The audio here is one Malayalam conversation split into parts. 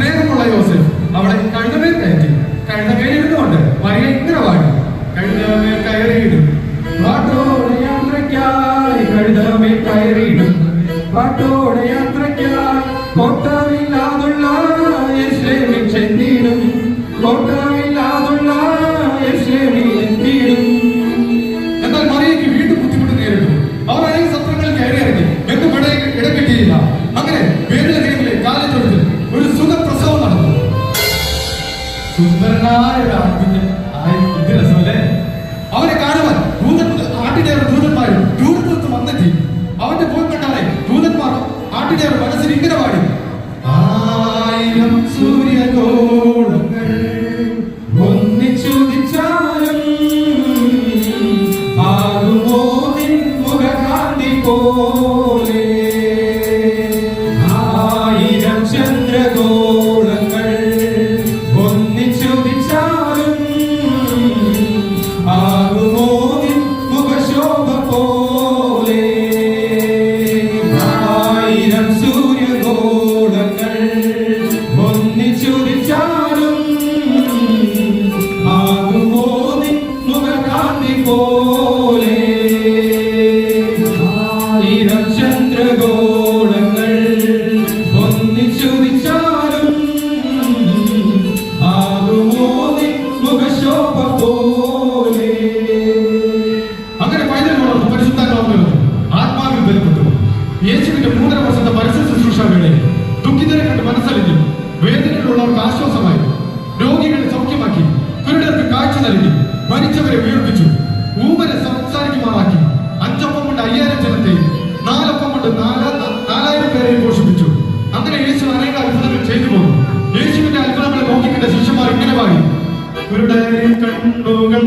സ്നേഹമുള്ള യോസഫ് അവിടെ കഴുതമേൽ കയറ്റി കഴുതമേൽ ഇരുന്നുകൊണ്ട് മറിയ ഇങ്ങനെ പാടി. കണ്ണുമേൽ കയറിയിടും. കഴുതമേൽ കയറിയിടും. പാട്ടോടെ സുന്ദരനായ ഒരു ആൺകുഞ്ഞ്. ആയി രസമല്ലേ? അവനെ കാണുവാൻ ദൂതത്ത് ആട്ടിന്റെ ദൂതന്മാരും ദൂരത്ത് വന്നെത്തി. അവന്റെ പോയി കണ്ടാലേ ദൂതന്മാർ ആട്ടിന്റെ മനസ്സിൽ ഇങ്ങനെ പാടി ആയിരം സൂര്യകോ സാക്ഷ്യം നൽകി. മരിച്ചവരെ ഉയർപ്പിച്ചു ഊമരെ സംസാരിക്കുമാറാക്കി. അഞ്ചൊപ്പം കൊണ്ട് അയ്യായിരം ജനത്തെയും നാലൊപ്പം കൊണ്ട് നാലായിരം പേരെയും പോഷിപ്പിച്ചു. അങ്ങനെ യേശു അനേക അത്ഭുതങ്ങൾ ചെയ്തു പോകും യേശുവിന്റെ അത്ഭുതങ്ങളെ നോക്കിക്കിട്ട ശിഷ്യന്മാർ ഇങ്ങനെ വാങ്ങി കണ്ണുകൾ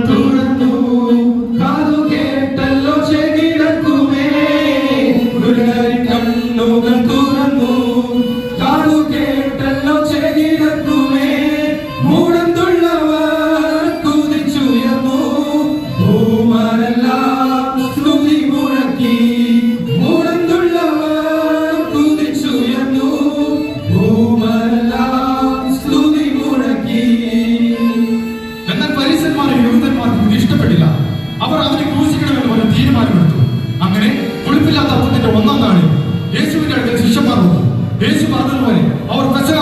അവർ അതിനെ ക്രൂശിക്കണമെന്ന് ഒരു തീരുമാനമെടുത്തു. അങ്ങനെ പുളിപ്പില്ലാത്ത അപ്പത്തിന്റെ ഒന്നാം നാളിൽ യേശുവിന്റെ അടുത്ത് ശിഷ്യന്മാർ വന്നു. യേശു പറഞ്ഞതുപോലെ അവർ പ്രശാ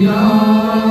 Yeah.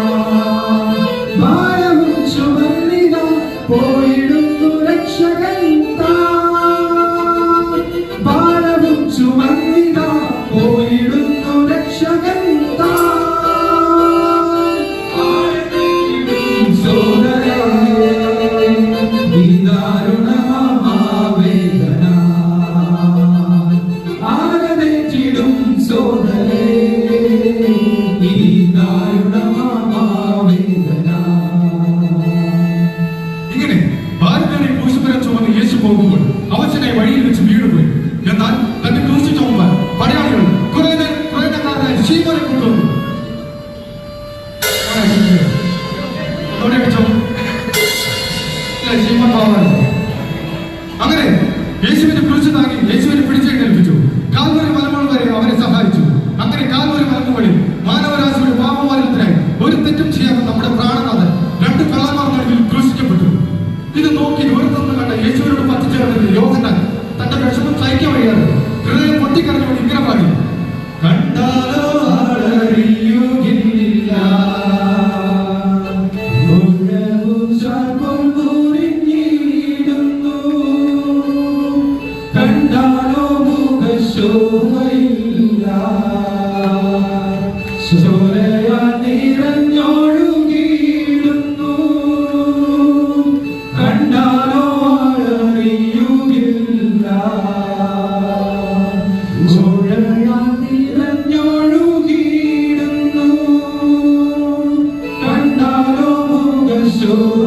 അങ്ങനെ യേശുവിനെ പിടിച്ചു താങ്ങി യേശുവിനെ പിടിച്ചേൽപ്പിച്ചു. കാൽവരി മലമോൾ വരെ അവരെ സഹായിച്ചു. അങ്ങനെ കാൽവരി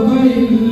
i'm Bye-bye.